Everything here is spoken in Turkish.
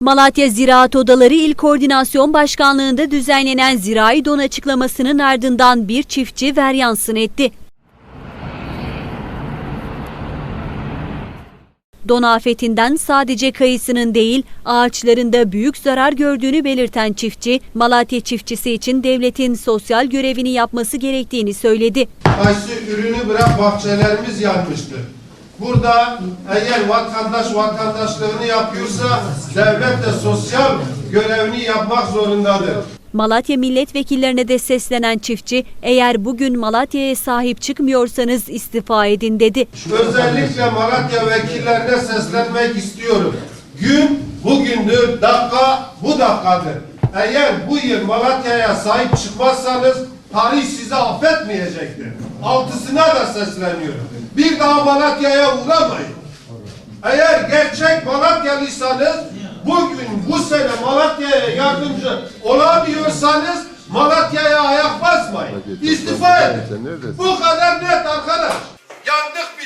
Malatya Ziraat Odaları İl Koordinasyon Başkanlığı'nda düzenlenen zirai don açıklamasının ardından bir çiftçi veryansın etti. Don afetinden sadece kayısının değil ağaçlarında büyük zarar gördüğünü belirten çiftçi, Malatya çiftçisi için devletin sosyal görevini yapması gerektiğini söyledi. Kayısı ürünü bırak bahçelerimiz yanmıştır. Burada eğer vatandaş vatandaşlığını yapıyorsa devlet de sosyal görevini yapmak zorundadır. Malatya milletvekillerine de seslenen çiftçi, eğer bugün Malatya'ya sahip çıkmıyorsanız istifa edin dedi. Özellikle Malatya vekillerine seslenmek istiyorum. Gün bugündür, dakika bu dakikadır. Eğer bu yıl Malatya'ya sahip çıkmazsanız tarih sizi affetmeyecektir. Altısına da sesleniyorum. Bir daha Malatya'ya uğramayın. Eğer gerçek Malatyalıysanız bugün bu sene Malatya'ya yardımcı olamıyorsanız Malatya'ya ayak basmayın. İstifa edin. Bu kadar net arkadaş. Yandık.